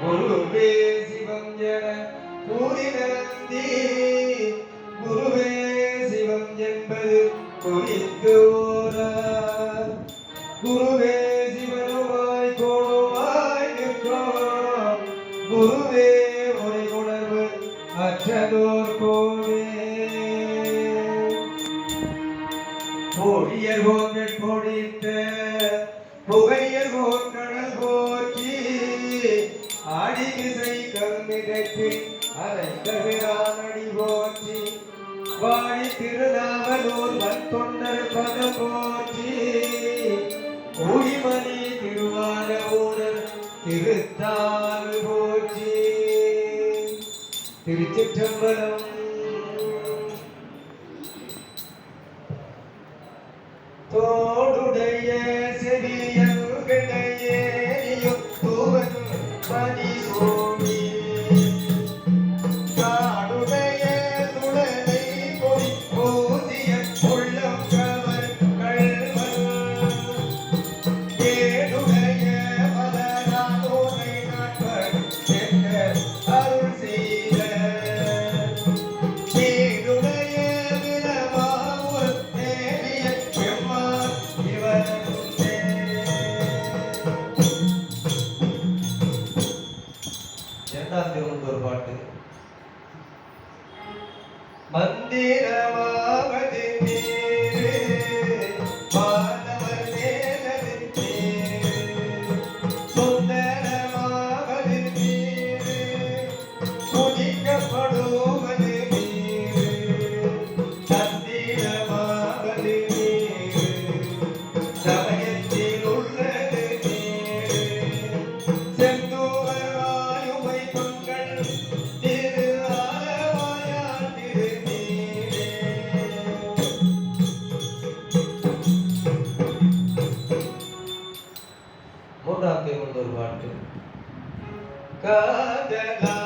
குருவே சிவம் என கூறினந்தி. குருவே சிவம் என்பது குறித்து குருவே சிவனுமாய் கோடுமாய் நிற்கிறோம் குருவே ஒரு உணர்வு அற்றதோர் கோவே. கோடியர் கோங்கள் கொடித்த புகையர் கோங்கடல் ஆடிமிசை கம்மிதத்தில் அதை கவிரானடி போற்றி வாழி திருநாவலூர் வந்தொண்டர் பத போற்றி. கூடிமணி திருவார ஊரர் திருத்தாறு போற்றி. திருச்சிற்றம்பலம். தோடுடைய செவியல்களையேறியும் மந்திரமாவது பாட்டு காதலா